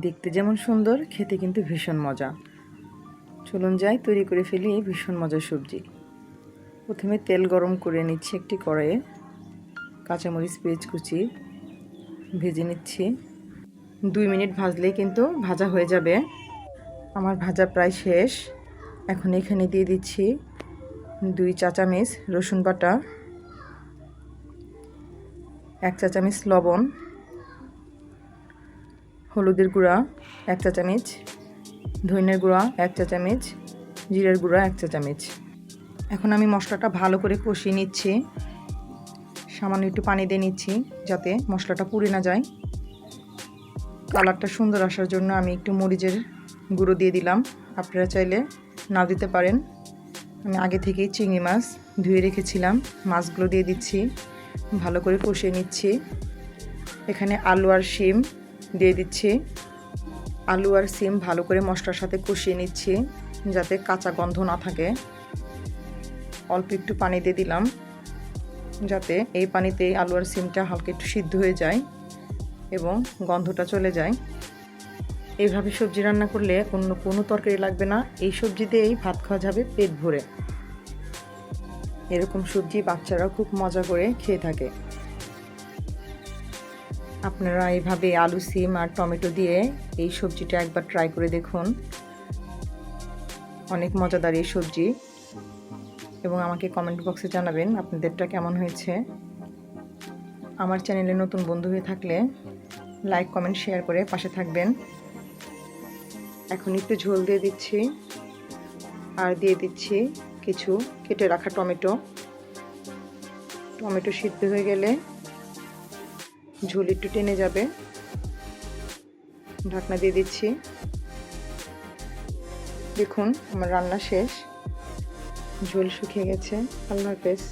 দেখতে যেমন সুন্দর, খেতে কিন্তু ভীষণ মজা। চলুন যাই, তৈরি করে ফেলি এই ভীষণ মজার সবজি। প্রথমে তেল গরম করে নিচ্ছি একটি কড়াইয়ে। কাঁচামরিচ পেঁয়াজ কুচি ভেজে নিচ্ছি। দুই মিনিট ভাজলেই কিন্তু ভাজা হয়ে যাবে। আমার ভাজা প্রায় শেষ। এখন এখানে দিয়ে দিচ্ছি দুই চা চামচ রসুন বাটা, এক চা চামচ লবণ। হলুদের গুঁড়া, এক চা চামচ ধনিয়ার গুঁড়া, এক চা চামচ জিরের গুঁড়া, এক চা চামচ এখন আমি মশলাটা ভালো করে কষিয়ে নিচ্ছি। সামান্য একটু পানি দিয়ে নিচ্ছি যাতে মশলাটা পুড়ে না যায়। কালারটা সুন্দর আসার জন্য আমি একটু মরিচের গুঁড়ো দিয়ে দিলাম। আপনারা চাইলে নাও দিতে পারেন। আমি আগে থেকেই চিংড়ি মাছ ধুয়ে রেখেছিলাম। মাছগুলো দিয়ে দিচ্ছি। ভালো করে কষিয়ে নিচ্ছি। এখানে আলু আর শিম দিয়ে দিচ্ছি। আলু আর সিম ভালো করে মশলার সাথে কষিয়ে নিচ্ছি, যাতে কাঁচা গন্ধ না থাকে। অল্প একটু পানি দিয়ে দিলাম, যাতে এই পানিতে আলু আর সিমটা হালকা একটু সিদ্ধ হয়ে যায় এবং গন্ধটা চলে যায়। এইভাবে সবজি রান্না করলে অন্য কোনো তরকারি লাগবে না। এই সবজি দিয়েই ভাত খাওয়া যাবে পেট ভরে। এরকম সবজি বাচ্চারাও খুব মজা করে খেয়ে থাকে। আপনারা এইভাবে আলু, সিম আর টমেটো দিয়ে এই সবজিটা একবার ট্রাই করে দেখুন। অনেক মজাদার এই সবজি। এবং আমাকে কমেন্ট বক্সে জানাবেন আপনাদেরটা কেমন হয়েছে। আমার চ্যানেলে নতুন বন্ধু হয়ে থাকলে লাইক কমেন্ট শেয়ার করে পাশে থাকবেন। এখন একটু ঝোল দিয়ে দিচ্ছি। আর দিয়ে দিচ্ছি কিছু কেটে রাখা টমেটো। টমেটো সিদ্ধ হয়ে গেলে ঝোল একটু টেনে যাবে। ঢাকনা দিয়ে দিচ্ছি। দেখুন, আমার রান্না শেষ। ঝোল শুকিয়ে গেছে। আল্লাহ হাফেজ।